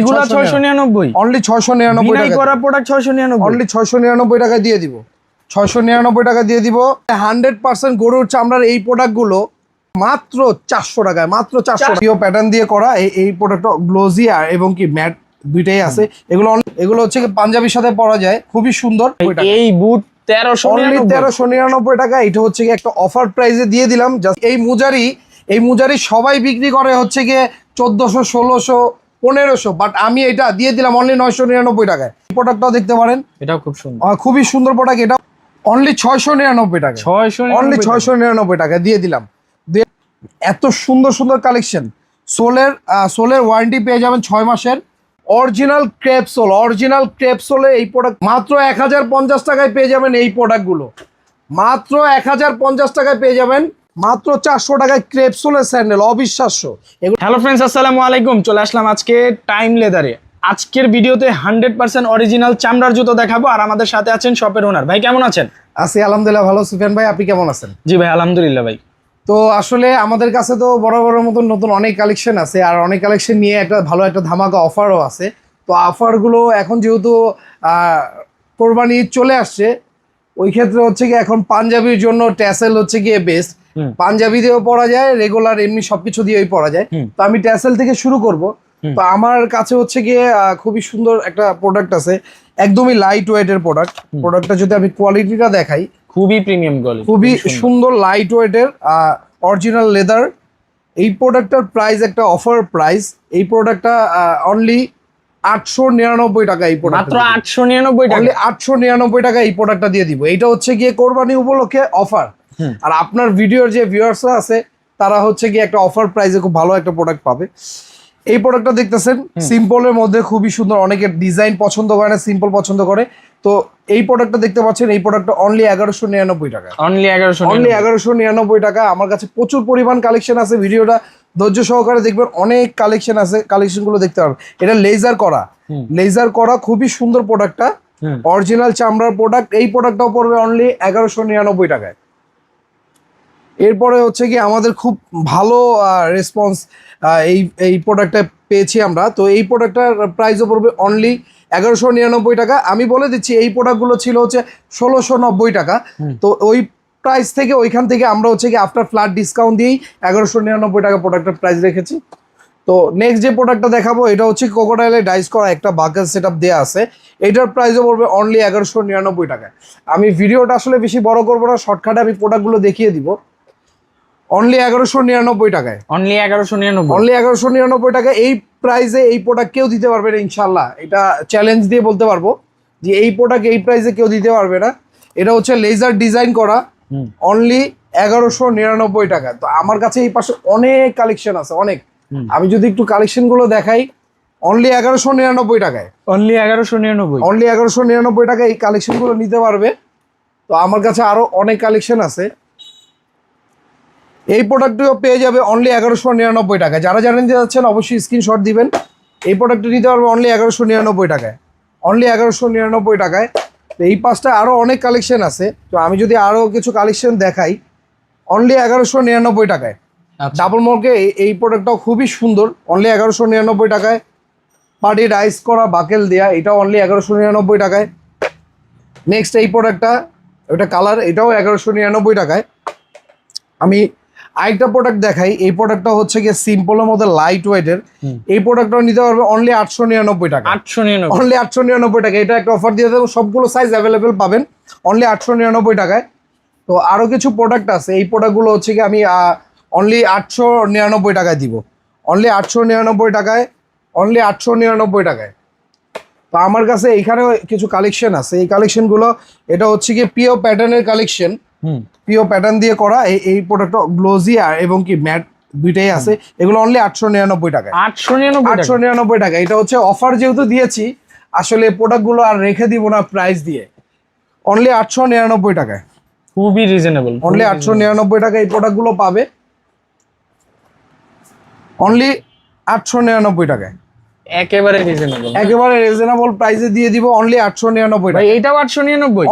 এগুলা ছয়শো নিরানব্বই। অনলি ছয়শো নিরানব্বই করা প্রোডাক্ট ছয়শো নিরানব্বই। অনলি ছয়শো নিরানব্বই টাকা দিয়ে দিব। ছয়শো নিরানব্বই টাকা দিয়ে দিব। হান্ড্রেড পার্সেন্ট গরুর চামড়ার এই প্রোডাক্টগুলো মাত্র চারশো টাকায় মাত্র চারশো প্রিয় প্যাটার্ন দিয়ে করা এই প্রোডাক্টটা গ্লোজি আর এবং কি ম্যাট দুইটাই আছে। এগুলো এগুলো হচ্ছে পাঞ্জাবির সাথে পরা যায়। খুবই সুন্দর এই বুট তেরোশো অনলি তেরোশো নিরানব্বই টাকা এটা হচ্ছে কি একটা অফার প্রাইসে দিয়ে দিলাম। জাস্ট এই মুজারি এই মুজারি সবাই বিক্রি করে হচ্ছে গিয়ে চোদ্দশো ষোলোশো পনেরোশো বাট আমি এটা দিয়ে দিলাম অনলি নয়শো নিরানব্বই টাকায়। প্রোডাক্টটাও দেখতে পারেন। এটাও খুব সুন্দর। খুবই সুন্দর প্রোডাক্ট এটা অনলি ছয়শো নিরানব্বই টাকা ছয়শো অনলি ছয়শো নিরানব্বই টাকা দিয়ে দিলাম। এত সুন্দর সুন্দর কালেকশন সোলের সোলের ওয়ারেন্টি পেয়ে যাবেন ছয় মাসের। অরিজিনাল ক্রেপসোল অরিজিনাল ক্রেপসোলে এই প্রোডাক্ট মাত্র এক হাজার পঞ্চাশ টাকায় পেয়ে যাবেন এই প্রোডাক্টগুলো মাত্র এক হাজার পঞ্চাশ টাকায় পেয়ে যাবেন মাত্র চারশো টাকায় ক্রেপ সোলের স্যান্ডেল অবিশ্বাস্য। হ্যালো ফ্রেন্ডস আসসালামু আলাইকুম। চলে আসলাম আজকে টাইম লেদারে আজকের ভিডিওতে হান্ড্রেড পার্সেন্ট অরিজিনাল চামড়ার জুতো দেখাবো আর আমাদের সাথে আছেন শপের ওনার ভাই কেমন আছেন? আছি আলহামদুলিল্লাহ ভালো সুফিয়ান ভাই আপনি কেমন আছেন? জি ভাই আলহামদুলিল্লাহ ভাই। তো আসলে আমাদের কাছে তো বড় বড় মতন নতুন অনেক কালেকশন আছে আর অনেক কালেকশন নিয়ে একটা ভালো একটা ধামাকা অফারও আছে। তো অফারগুলো এখন যেহেতু কোরবানি চলে আসছে ওই ক্ষেত্রে হচ্ছে কি এখন পাঞ্জাবির জন্য ট্যাসেল হচ্ছে গিয়ে বেস্ট। পাঞ্জাবি দিয়েও পরা যায় রেগুলার এমনি সবকিছু দিয়েই পরা যায়। তো আমি ট্যাসেল থেকে শুরু করব। তো আমার কাছে হচ্ছে গিয়ে খুবই সুন্দর একটা প্রোডাক্ট আছে। একদমই লাইট ওয়েটের প্রোডাক্ট প্রোডাক্টটা যদি আমি কোয়ালিটিটা দেখাই খুবই প্রিমিয়াম কোয়ালিটি খুবই সুন্দর। লাইট ওয়েটের অরিজিনাল লেদার এই প্রোডাক্টটার প্রাইস একটা অফার প্রাইস এই প্রোডাক্টটা অনলি আটশো নিরানব্বই টাকা এই প্রোডাক্ট মাত্র আটশো নিরানব্বই টাকা। আটশো নিরানব্বই টাকা এই প্রোডাক্টটা দিয়ে দিব। এটা হচ্ছে গিয়ে কোরবানি উপলক্ষে অফার। আর আপনার ভিডিওর যে ভিউয়ার্সরা আছে তারা হচ্ছে কি একটা অফার প্রাইসে খুব ভালো একটা প্রোডাক্ট পাবে। এই প্রোডাক্টটা দেখতেছেন সিম্পলের মধ্যে খুবই সুন্দর অনেকে ডিজাইন পছন্দ করে না সিম্পল পছন্দ করে। তো এই প্রোডাক্টটা দেখতে পাচ্ছেন এই প্রোডাক্টটা অনলি এগারোশো নিরানব্বই টাকা। অনলি এগারোশো অনলি এগারোশো নিরানব্বই টাকা। আমার কাছে প্রচুর পরিমাণ কালেকশন আছে ভিডিওটা ধৈর্য সহকারে দেখবেন অনেক কালেকশন আছে কালেকশনগুলো দেখতে পারবেন। এটা লেজার করা। লেজার করা খুবই সুন্দর প্রোডাক্টটা। অরিজিনাল চামড়ার প্রোডাক্ট এই প্রোডাক্টটাও পড়বে অনলি এগারোশো নিরানব্বই টাকায়। এরপরে হচ্ছে কি আমাদের খুব ভালো রেসপন্স এই এই প্রোডাক্টটা পেয়েছি আমরা। তো এই প্রোডাক্টটার প্রাইসও পড়বে অনলি এগারোশো নিরানব্বই টাকা। আমি বলে দিচ্ছি এই প্রোডাক্টগুলো ছিল হচ্ছে ষোলোশো নব্বই টাকা। তো ওই প্রাইস থেকে ওইখান থেকে আমরা হচ্ছে কি আফটার ফ্ল্যাট ডিসকাউন্ট দিয়েই এগারোশো নিরানব্বই টাকা প্রোডাক্টের প্রাইস রেখেছি। তো নেক্সট যে প্রোডাক্টটা দেখাবো এটা হচ্ছে কোকোডাইলে ডাইস করা একটা বাকেল সেট আপ দেওয়া আছে। এটার প্রাইসও পড়বে অনলি এগারোশো নিরানব্বই টাকায়। আমি ভিডিওটা আসলে বেশি বড় করব না শর্টকাটে আমি প্রোডাক্টগুলো দেখিয়ে দিব। অনলি এগারোশো নিরানব্বই টাকায়। অনলি এগারোশো নিরানব্বই। অনলি এগারোশো নিরানব্বই টাকা এই প্রাইসে এই প্রোডাক্ট কেউ দিতে পারবে না ইনশাল্লাহ এটা চ্যালেঞ্জ দিয়ে বলতে পারব যে এই প্রোডাক্ট এই প্রাইসে কেউ দিতে পারবে না। এটা হচ্ছে লেজার ডিজাইন করা অনলি এগারোশো নিরানব্বই টাকা। তো আমার কাছে এই পাশে অনেক কালেকশন আছে অনেক। আমি যদি একটু কালেকশনগুলো দেখাই অনলি এগারোশো নিরানব্বই টাকায়। অনলি এগারোশো নিরানব্বই। অনলি এগারোশো নিরানব্বই টাকায় এই কালেকশনগুলো নিতে পারবে। তো আমার কাছে আরও অনেক কালেকশন আছে। এই প্রোডাক্টটিও পেয়ে যাবে অনলি এগারোশো নিরানব্বই টাকা যারা জানেন যে যাচ্ছেন অবশ্যই স্ক্রিনশট দিবেন। এই প্রোডাক্টটি নিতে পারবে অনলি এগারোশো নিরানব্বই টাকায়। অনলি এগারোশো নিরানব্বই টাকায়। তো এই পাঁচটা আরও অনেক কালেকশন আছে। তো আমি যদি আরও কিছু কালেকশন দেখাই অনলি এগারোশো নিরানব্বই টাকায়। আচ্ছা। ডাবল মর্কে এই প্রোডাক্টটাও খুবই সুন্দর। অনলি এগারোশো নিরানব্বই টাকায়। পার্টি রাইস করা বাকেল দেয়া এটাও অনলি এগারোশো নিরানব্বই টাকায়। নেক্সট এই প্রোডাক্টটা ওটা কালার এটাও এগারোশো নিরানব্বই টাকায়। আমি আরেকটা প্রোডাক্ট দেখাই এই প্রোডাক্টটা হচ্ছে গিয়ে সিম্পলের মধ্যে লাইট ওয়েটের। এই প্রোডাক্টটাও নিতে পারবে অনলি আটশো নিরানব্বই টাকা। আটশো নিরানব্বই। অনলি আটশো নিরানব্বই টাকা। এটা একটা অফার দিয়ে দেবো সবগুলো সাইজ অ্যাভেলেবেল পাবেন অনলি আটশো নিরানব্বই টাকায়। তো আরও কিছু প্রোডাক্ট আছে এই প্রোডাক্টগুলো হচ্ছে কি আমি অনলি আটশো নিরানব্বই টাকায় দিব। অনলি আটশো নিরানব্বই টাকায় অনলি আটশো নিরানব্বই টাকায়। তো আমার কাছে এইখানে কিছু কালেকশন আছে। এই কালেকশনগুলো এটা হচ্ছে কি পিও প্যাটার্নের কালেকশন পিও প্যাটার্ন দিয়ে করা এই প্রোডাক্টটা গ্লোজি আর এবং কি ম্যাট দুইটাই আছে। এগুলো অনলি আটশো নিরানব্বই টাকায়। আটশো নিরানব্বই আটশো নিরানব্বই টাকা। এটা হচ্ছে অফার যেহেতু দিয়েছি আসলে প্রোডাক্টগুলো আর রেখে দিব না প্রাইস দিয়ে। অনলি আটশো নিরানব্বই টাকায়। খুবই রিজনেবল অনলি আটশো নিরানব্বই টাকা এই প্রোডাক্টগুলো পাবে। অনলি আটশো নিরানব্বই টাকায়। একেবারে রিজনেবল একেবারে রিজনেবল প্রাইসে দিয়ে দিব অনলি আটশো নিরানব্বই ভাই টাকা। এইটাও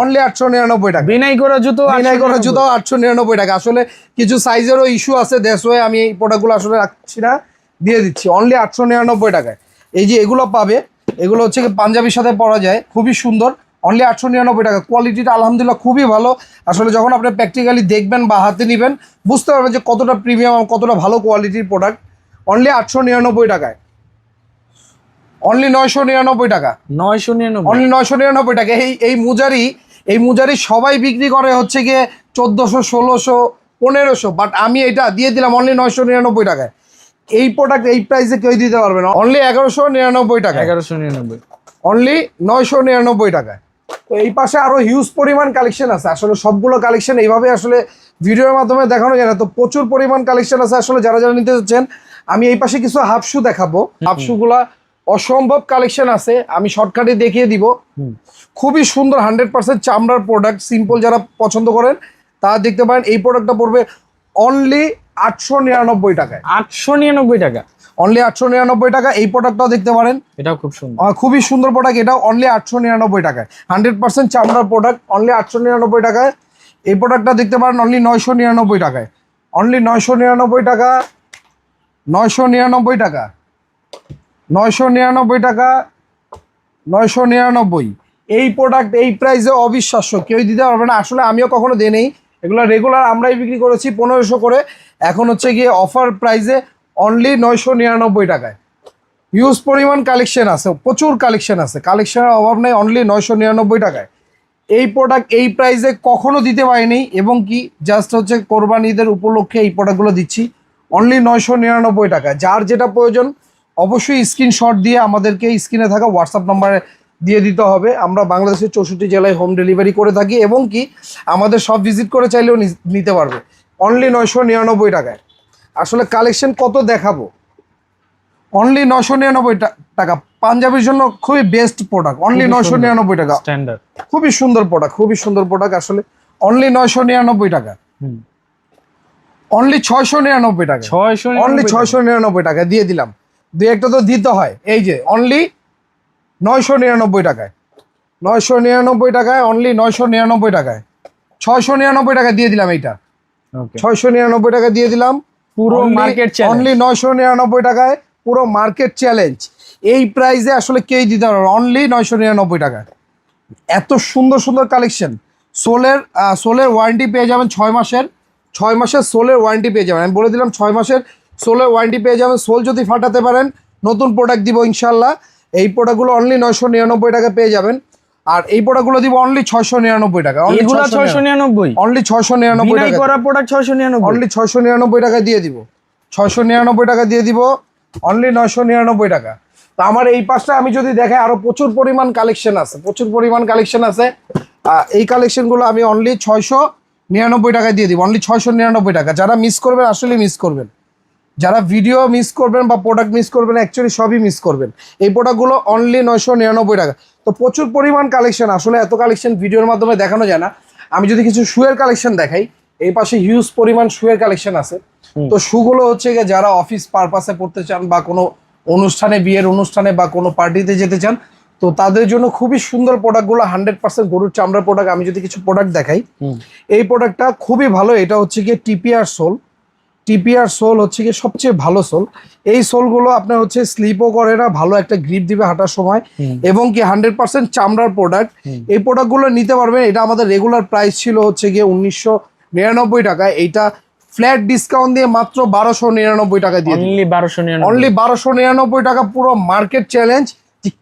অনলি আটশো নিরানব্বই টাকা। বিনাই করা জুতো বিনাই করা জুতো আটশো নিরানব্বই টাকা। আসলে কিছু সাইজেরও ইস্যু আছে হয়ে আমি এই প্রোডাক্টগুলো আসলে রাখছি না দিয়ে দিচ্ছি। অনলি আটশো নিরানব্বই টাকায়। এই যে এগুলো পাবে এগুলো হচ্ছে পাঞ্জাবির সাথে পরা যায় খুবই সুন্দর। অনলি আটশো নিরানব্বই টাকা। কোয়ালিটিটা আলহামদুলিল্লাহ খুবই ভালো। আসলে যখন আপনি প্র্যাকটিক্যালি দেখবেন বা হাতে নেবেন বুঝতে পারবেন যে কতটা প্রিমিয়াম কতটা ভালো কোয়ালিটির প্রোডাক্ট অনলি আটশো নিরানব্বই টাকায়। অনলি নয়শো নিরানব্বই টাকা। নয়শো নিরানব্বই। অনলি নয়শো নিরানব্বই টাকা। এই এই মুজারি এই মুজারি সবাই বিক্রি করে হচ্ছে গিয়ে চোদ্দোশো ষোলোশো পনেরোশো বাট আমি এটা দিয়ে দিলাম অনলি নয়শো নিরানব্বই টাকায়। এই প্রোডাক্ট এই প্রাইসে কেউ দিতে পারবে না। অনলি এগারোশো নিরানব্বই টাকা এগারোশো নিরানব্বই। অনলি নয়শো নিরানব্বই টাকায়। তো এই পাশে আরও হিউজ পরিমাণ কালেকশন আছে। আসলে সবগুলো কালেকশন এইভাবে আসলে ভিডিওর মাধ্যমে দেখানো যায় না। তো প্রচুর পরিমাণ কালেকশন আছে। আসলে যারা যারা নিতে চাচ্ছেন আমি এই পাশে কিছু হাফ শু দেখাবো। হাফ শু গুলা অসম্ভব কালেকশন আছে। আমি শর্টকাটে দেখিয়ে দিব। খুবই সুন্দর হান্ড্রেড পার্সেন্ট চামড়ার প্রোডাক্ট সিম্পল যারা পছন্দ করেন তারা দেখতে পারেন এই প্রোডাক্টটা পড়বে অনলি আটশো নিরানব্বই টাকায়। আটশো নিরানব্বই টাকা। অনলি আটশো নিরানব্বই টাকা এই প্রোডাক্টটাও দেখতে পারেন। এটাও খুব সুন্দর। খুবই সুন্দর প্রোডাক্ট এটা অনলি আটশো নিরানব্বই টাকায়। হান্ড্রেড পার্সেন্ট চামড়ার প্রোডাক্ট অনলি আটশো নিরানব্বই টাকায়। এই প্রোডাক্টটা দেখতে পারেন অনলি নয়শো নিরানব্বই টাকায়। অনলি নয়শো নিরানব্বই টাকা নয়শো নিরানব্বই টাকা। নয়শো নিরানব্বই টাকা, নয়শো নিরানব্বই। এই প্রোডাক্ট এই প্রাইসে অবিশ্বাস্য কেউ দিতে পারবে না। আসলে আমিও কখনো দিই নেই। এগুলো রেগুলার আমরাই বিক্রি করেছি পনেরোশো করে। এখন হচ্ছে গিয়ে অফার প্রাইসে অনলি নয়শো নিরানব্বই টাকায়। হিউজ পরিমাণ কালেকশন আছে, প্রচুর কালেকশন আছে। কালেকশনের অভাব নেই অনলি নয়শো নিরানব্বই টাকায়। এই প্রোডাক্ট এই প্রাইসে কখনো দিতে পারিনি এবং কি জাস্ট হচ্ছে কোরবান ঈদের উপলক্ষে এই প্রোডাক্টগুলো দিচ্ছি। অনলি নয়শো নিরানব্বই টাকা যার যেটা প্রয়োজন অবশ্যই স্ক্রিনশট দিয়ে আমাদেরকে স্ক্রিনে থাকা হোয়াটসঅ্যাপ নাম্বারে দিয়ে দিতে হবে। আমরা বাংলাদেশের চৌষট্টি জেলায় হোম ডেলিভারি করে থাকি এবং কি আমাদের সব ভিজিট করে চাইলেও নিতে পারবে। অনলি নয়শো নিরানব্বই টাকায়। আসলে কালেকশন কত দেখাবো? অনলি নশো নিরানব্বই টাকা। পাঞ্জাবির জন্য খুবই বেস্ট প্রোডাক্ট অনলি নশো নিরানব্বই টাকা। স্ট্যান্ডার্ড খুবই সুন্দর প্রোডাক্ট খুবই সুন্দর প্রোডাক্ট আসলে। অনলি নয়শো নিরানব্বই টাকা। অনলি ছয়শো নিরানব্বই টাকা। ছয়শো অনলি ছয়শো নিরানব্বই টাকা। দিয়ে দিলাম। দুই একটা তো দিতে হয়। এই যে অনলি নয়শো নিরানব্বই টাকায়। নয়শো নিরানব্বই টাকায় অনলি নয়শো নিরানব্বই টাকায়। ছয়শো নিরানব্বই টাকা দিয়ে দিলাম এইটা। ছয়শো নিরানব্বই টাকা দিয়ে দিলাম পুরো মার্কেট অনলি নয়শো নিরানব্বই টাকায় পুরো মার্কেট চ্যালেঞ্জ এই প্রাইসে আসলে কেই দিতে পারবে? অনলি নয়শো নিরানব্বই টাকা এত সুন্দর সুন্দর কালেকশন সোলের সোলের ওয়ারেন্টি পেয়ে যাবেন ছয় মাসের। ছয় মাসের সোলের ওয়ারেন্টি পেয়ে যাবেন। আমি বলে দিলাম ছয় মাসের সোলের ওয়ারেন্টি পেয়ে যাবেন। সোল যদি ফাটাতে পারেন নতুন প্রোডাক্ট দিব ইনশাল্লাহ এই প্রোডাক্টগুলো অনলি নয়শো নিরানব্বই টাকা পেয়ে যাবেন। আর এই প্রোডাক্টগুলো দিব অনলি ছয়শো নিরানব্বই টাকা এগুলা ছয়শো নিরানব্বই। অনলি ছয়শো নিরানব্বই টাকা করা প্রোডাক্ট ছয়শো নিরানব্বই। অনলি ছয়শো নিরানব্বই টাকা দিয়ে দিব। ছয়শো নিরানব্বই টাকা দিয়ে দিব। অনলি নয়শো নিরানব্বই টাকা। তো আমার এই পাশটা আমি যদি দেখাই আরও প্রচুর পরিমাণ কালেকশন আছে। প্রচুর পরিমাণ কালেকশন আছে। এই কালেকশনগুলো আমি অনলি ছয়শো নিরানব্বই টাকা দিয়ে দিব। অনলি ছয়শো নিরানব্বই টাকা। যারা মিস করবেন আসলে মিস করবেন। যারা ভিডিও মিস করবেন বা প্রোডাক্ট মিস করবেন অ্যাকচুয়ালি সবই মিস করবেন। এই প্রোডাক্টগুলো অনলি নয়শো নিরানব্বই টাকা। তো প্রচুর পরিমাণ কালেকশন আসলে এত কালেকশন ভিডিওর মাধ্যমে দেখানো যায় না। আমি যদি কিছু শুয়ের কালেকশন দেখাই এই পাশে হিউজ পরিমাণ শুয়ের কালেকশন আছে। তো শুগুলো হচ্ছে গিয়ে যারা অফিস পারপাসে পড়তে চান বা কোনো অনুষ্ঠানে বিয়ের অনুষ্ঠানে বা কোনো পার্টিতে যেতে চান তো তাদের জন্য খুবই সুন্দর প্রোডাক্টগুলো হান্ড্রেড পার্সেন্ট গরুর চামড়ার প্রোডাক্ট আমি যদি কিছু প্রোডাক্ট দেখাই এই প্রোডাক্টটা খুবই ভালো। এটা হচ্ছে গিয়ে টিপিআর সোল টিপিআর সোল হচ্ছে গিয়ে সবচেয়ে ভালো সোল। এই সোলগুলো আপনার হচ্ছে স্লিপও করে না ভালো একটা গ্রিপ দিবে হাঁটার সময় এবং কি হান্ড্রেড পার্সেন্ট চামড়ার প্রোডাক্ট এই প্রোডাক্টগুলো নিতে পারবেন এটা আমাদের রেগুলার প্রাইস ছিল হচ্ছে গিয়ে উনিশশো নিরানব্বই টাকা এইটা ফ্ল্যাট ডিসকাউন্ট দিয়ে মাত্র বারোশো নিরানব্বই টাকা দিয়ে অনলি বারোশো অনলি বারোশো নিরানব্বই টাকা পুরো মার্কেট চ্যালেঞ্জ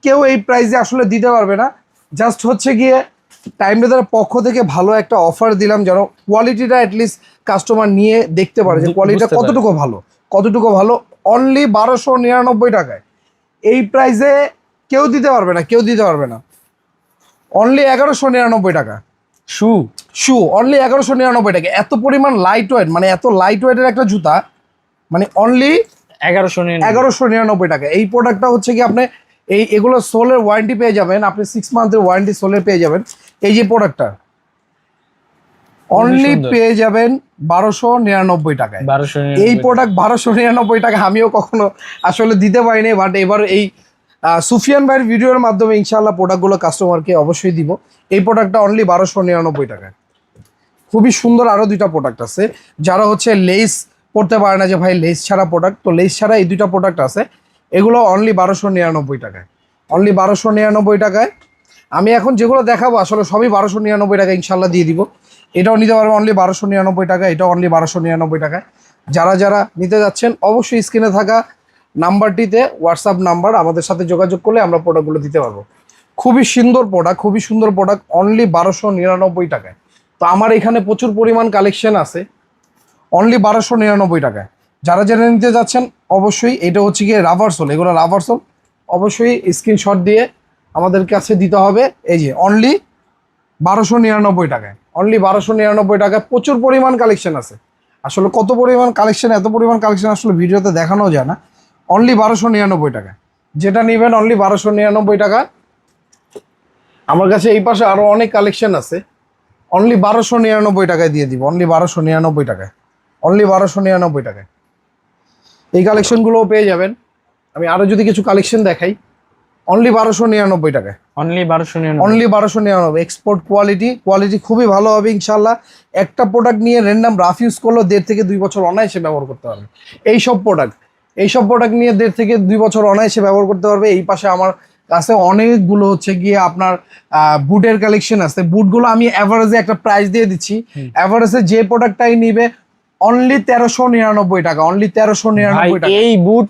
কেউ এই প্রাইসে আসলে দিতে পারবে না। জাস্ট হচ্ছে গিয়ে টাইম রেদার পক্ষ থেকে ভালো একটা অফার দিলাম যেন কোয়ালিটিটা অ্যাটলিস্ট কাস্টমার নিয়ে দেখতে পারে যে কোয়ালিটিটা কতটুকু ভালো কতটুকু ভালো? অনলি বারোশো নিরানব্বই টাকায়। এই প্রাইসে কেউ দিতে পারবে না কেউ দিতে পারবে না। অনলি এগারোশো নিরানব্বই টাকা। শু শু অনলি এগারোশো নিরানব্বই টাকা। এত পরিমাণ লাইট ওয়েট মানে এত লাইট ওয়েটের একটা জুতা মানে অনলি এগারোশো এগারোশো নিরানব্বই টাকা। এই প্রোডাক্টটা হচ্ছে কি আপনি এই এগুলো সোলের ওয়ারেন্টি পেয়ে যাবেন। আপনি সিক্স মান্থের ওয়ারেন্টি সোলের পেয়ে যাবেন। এই যে প্রোডাক্টটা অনলি পেয়ে যাবেন বারোশো নিরানব্বই টাকায়। বারোশো এই প্রোডাক্ট বারোশো নিরানব্বই টাকা আমিও কখনো আসলে দিতে পারিনি বাট এবার এই সুফিয়ান ভাইয়ের ভিডিওর মাধ্যমে ইনশাল্লাহ প্রোডাক্টগুলো কাস্টমারকে অবশ্যই দিব। এই প্রোডাক্টটা অনলি বারোশো নিরানব্বই টাকায়। খুবই সুন্দর আরও দুইটা প্রোডাক্ট আছে যারা হচ্ছে লেস পড়তে পারে না যে ভাই লেস ছাড়া প্রোডাক্ট তো লেস ছাড়া এই দুইটা প্রোডাক্ট আছে এগুলো অনলি বারোশো নিরানব্বই টাকায়। অনলি বারোশো নিরানব্বই টাকায় আমি এখন যেগুলো দেখাবো, আসলে সবই বারোশো নিরানব্বই টাকা ইনশাল্লাহ দিয়ে দিব। এটাও নিতে পারবে অনলি বারোশো নিরানব্বই টাকা, এটাও অনলি বারোশো নিরানব্বই টাকায়। যারা যারা নিতে যাচ্ছেন, অবশ্যই স্ক্রিনে থাকা নাম্বারটিতে হোয়াটসঅ্যাপ নাম্বার, আমাদের সাথে যোগাযোগ করলে আমরা প্রোডাক্টগুলো দিতে পারব। খুবই সুন্দর প্রোডাক্ট খুবই সুন্দর প্রোডাক্ট অনলি বারোশো নিরানব্বই টাকায়। তো আমার এখানে প্রচুর পরিমাণ কালেকশন আছে অনলি বারোশো নিরানব্বই টাকায়। যারা যারা নিতে যাচ্ছেন, অবশ্যই এটা হচ্ছে গিয়ে রাভারসোল এগুলো রাভারসোল অবশ্যই স্ক্রিনশট দিয়ে আমাদের কাছে দিতে হবে, এই যে অনলি বারোশো নিরানব্বই টাকায়। অনলি বারোশো নিরানব্বই টাকায় প্রচুর পরিমাণ কালেকশন আছে। আসলে কত পরিমাণ কালেকশন এত পরিমাণ কালেকশন আসলে ভিডিওতে দেখানো যায় না। অনলি বারোশো নিরানব্বই টাকায়। যেটা নেবেন অনলি বারোশো নিরানব্বই টাকা আমার কাছে এই পাশে আরও অনেক কালেকশন আছে। অনলি বারোশো নিরানব্বই টাকায় দিয়ে দিব অনলি বারোশো নিরানব্বই টাকায়। অনলি বারোশো নিরানব্বই টাকায়। এই কালেকশনগুলোও পেয়ে যাবেন। আমি আরও যদি কিছু কালেকশন দেখাই অনলি বারোশো নিরানব্বই টাকায়। অনলি বারোশো অনলি বারোশো নিরানব্বই। এক্সপোর্ট কোয়ালিটি কোয়ালিটি খুবই ভালো হবে ইনশাল্লাহ একটা প্রোডাক্ট নিয়ে র্যান্ডাম রাফ ইউজ করলেও দেড় থেকে দুই বছর অনায়াসে ব্যবহার করতে পারবে। এই সব প্রোডাক্ট এই সব প্রোডাক্ট নিয়ে দেড় থেকে দুই বছর অনায়াসে ব্যবহার করতে পারবে। এই পাশে আমার কাছে অনেকগুলো হচ্ছে গিয়ে আপনার বুটের কালেকশন আছে। বুটগুলো আমি অ্যাভারেজে একটা প্রাইস দিয়ে দিচ্ছি। অ্যাভারেজে যে প্রোডাক্টটাই নিবে অনলি তেরোশো নিরানব্বই টাকা অনলি তেরোশো নিরানব্বই টাকা। এই বুট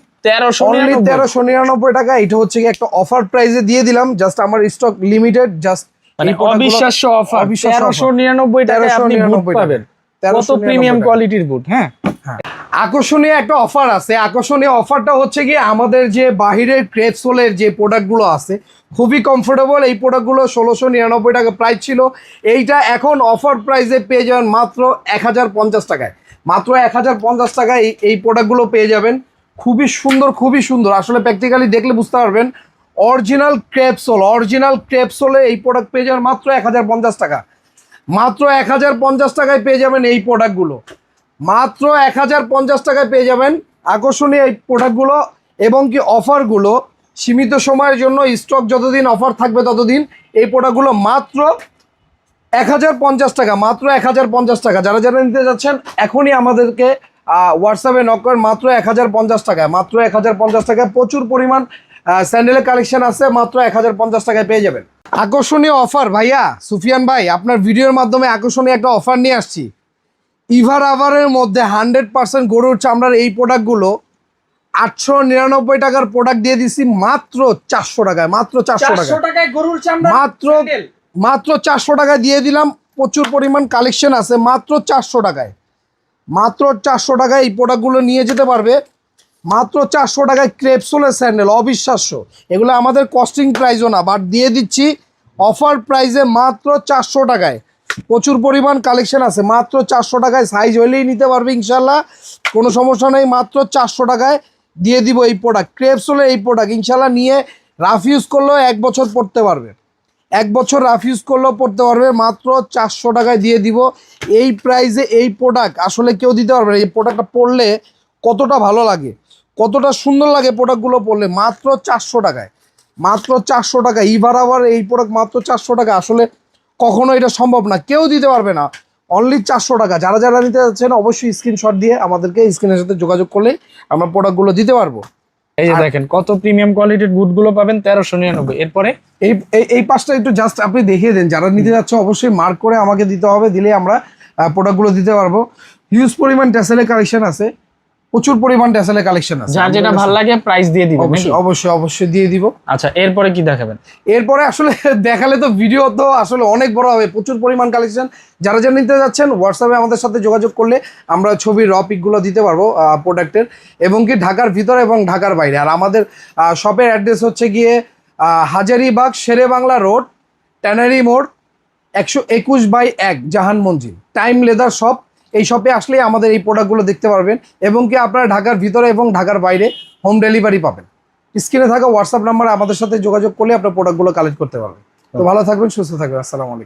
তেরোশো নিরানব্বই। টাকা এটা হচ্ছে কি একটা অফার প্রাইসে দিয়ে দিলাম জাস্ট আমার স্টক লিমিটেড জাস্ট মানে অবিশ্বাস্য অফার তেরোশো নিরানব্বই টাকায় আপনি বুট পাবেন। কত প্রিমিয়াম কোয়ালিটির বুট হ্যাঁ? আকর্ষণীয় একটা অফার আছে। আকর্ষণীয় অফারটা হচ্ছে কি আমাদের যে বাহিরের ক্রেপসোলের যে প্রোডাক্টগুলো আছে খুবই কমফোর্টেবল এই প্রোডাক্টগুলো ষোলোশো নিরানব্বই টাকা প্রাইস ছিল। এইটা এখন অফার প্রাইসে পেয়ে যাবেন মাত্র এক হাজার পঞ্চাশ টাকায়। মাত্র এক হাজার পঞ্চাশ টাকায় এই- এই প্রোডাক্টগুলো পেয়ে যাবেন। খুবই সুন্দর খুবই সুন্দর। আসলে প্র্যাকটিক্যালি দেখলে বুঝতে পারবেন অরিজিনাল ক্রেপসোল অরিজিনাল ক্রেপসোলে এই প্রোডাক্ট পেয়ে যাবেন মাত্র এক হাজার পঞ্চাশ টাকা। মাত্র এক হাজার পঞ্চাশ টাকায় পেয়ে যাবেন এই প্রোডাক্টগুলো মাত্র এক হাজার পঞ্চাশ টাকায় পেয়ে যাবেন আকর্ষণীয় এই প্রোডাক্টগুলো এবং কি অফারগুলো সীমিত সময়ের জন্য স্টক যতদিন অফার থাকবে ততদিন এই প্রোডাক্টগুলো মাত্র এক হাজার পঞ্চাশ টাকা, মাত্র এক হাজার পঞ্চাশ টাকা। যারা যারা নিতে যাচ্ছেন, এখনই আমাদেরকে হোয়াটসঅ্যাপে নক করেন মাত্র এক হাজার পঞ্চাশ টাকায় মাত্র এক হাজার পঞ্চাশ টাকায় প্রচুর পরিমাণ স্যান্ডেলের কালেকশন আছে মাত্র এক হাজার পঞ্চাশ টাকায় পেয়ে যাবেন। আকর্ষণীয় অফার ভাইয়া সুফিয়ান ভাই আপনার ভিডিওর মাধ্যমে আকর্ষণীয় একটা অফার নিয়ে আসছি। ইভার আভারের মধ্যে হান্ড্রেড পার্সেন্ট গরুর চামড়ার এই প্রোডাক্টগুলো আটশো নিরানব্বই টাকার প্রোডাক্ট দিয়ে দিছি মাত্র চারশো টাকায় মাত্র চারশো টাকা টাকায় গরুর চামড়া মাত্র মাত্র চারশো টাকায় দিয়ে দিলাম প্রচুর পরিমাণ কালেকশন আছে মাত্র চারশো টাকায়। মাত্র চারশো টাকায় এই প্রোডাক্টগুলো নিয়ে যেতে পারবে। মাত্র চারশো টাকায় ক্রেপসোলের স্যান্ডেল অবিশ্বাস্য। এগুলো আমাদের কস্টিং প্রাইসও না বাট দিয়ে দিচ্ছি অফার প্রাইসে মাত্র চারশো টাকায়। প্রচুর পরিমাণ কালেকশন আছে, মাত্র চারশো টাকায় সাইজ হইলেই নিতে পারবে ইনশাল্লাহ। কোনো সমস্যা নেই, মাত্র চারশো টাকায় দিয়ে দিব এই প্রোডাক্ট ক্রেপসোলের এই প্রোডাক্ট ইনশাল্লাহ নিয়ে রাফ ইউজ করলেও এক বছর পড়তে পারবে। এক বছর রাফ ইউজ করলেও পড়তে পারবে, মাত্র চারশো টাকায় দিয়ে দিব। এই প্রাইসে এই প্রোডাক্ট আসলে কেউ দিতে পারবে না। এই প্রোডাক্টটা পড়লে কতটা ভালো লাগে, কতটা সুন্দর লাগে প্রোডাক্টগুলো পড়লে, মাত্র চারশো টাকায়। মাত্র চারশো টাকা ইভার আবার এই প্রোডাক্ট মাত্র চারশো টাকা। আসলে কখনো এটা সম্ভব না, কেউ দিতে পারবে না। অনলি চারশো টাকা। যারা যারা নিতে যাচ্ছেন, অবশ্যই স্ক্রিনশট দিয়ে আমাদেরকে স্ক্রিনের সাথে যোগাযোগ করলে আমরা প্রোডাক্টগুলো দিতে পারব। এই যে দেখেন কত প্রিমিয়াম কোয়ালিটির বুটগুলো পাবেন তেরোশো নিরানব্বই। এরপরে? এই এই- পাশটা একটু জাস্ট আপনি দেখিয়ে দেন যারা নিতে যাচ্ছে অবশ্যই মার্ক করে আমাকে দিতে হবে দিলে আমরা প্রোডাক্টগুলো দিতে পারব। হিউজ পরিমাণ ট্যাসেলের কালেকশন আছে। প্রচুর পরিমাণ ট্যাসেলের কালেকশন আছে। যার যেটা ভালো লাগে প্রাইস দিয়ে দিবেন অবশ্যই অবশ্যই দিয়ে দিব। আচ্ছা এরপরে কি দেখাবেন? এরপরে আসলে দেখালে তো ভিডিও তো আসলে অনেক বড় হবে। প্রচুর পরিমাণ কালেকশন যারা যারা নিতে যাচ্ছেন হোয়াটসঅ্যাপে আমাদের সাথে যোগাযোগ করলে আমরা ছবির র পিকগুলো দিতে পারব প্রোডাক্টের এবং কি ঢাকার ভিতরে এবং ঢাকার বাইরে। আর আমাদের শপের অ্যাড্রেস হচ্ছে গিয়ে হাজারিবাগ শেরে বাংলা রোড ট্যানারি মোড় একশো একুশ বাই এক Jahan Manzil. Time leather shop এই শপে আসলে আমাদের এই প্রোডাক্টগুলো দেখতে পারবেন এবং কি আপনারা ঢাকার ভিতরে এবং ঢাকার বাইরে হোম ডেলিভারি পাবেন। স্ক্রিনে থাকা হোয়াটসঅ্যাপ নাম্বারে আমাদের সাথে যোগাযোগ করলে আপনার প্রোডাক্টগুলো কালেক্ট করতে পারবেন। তো ভালো থাকবেন সুস্থ থাকবেন। আসসালামু আলাইকুম।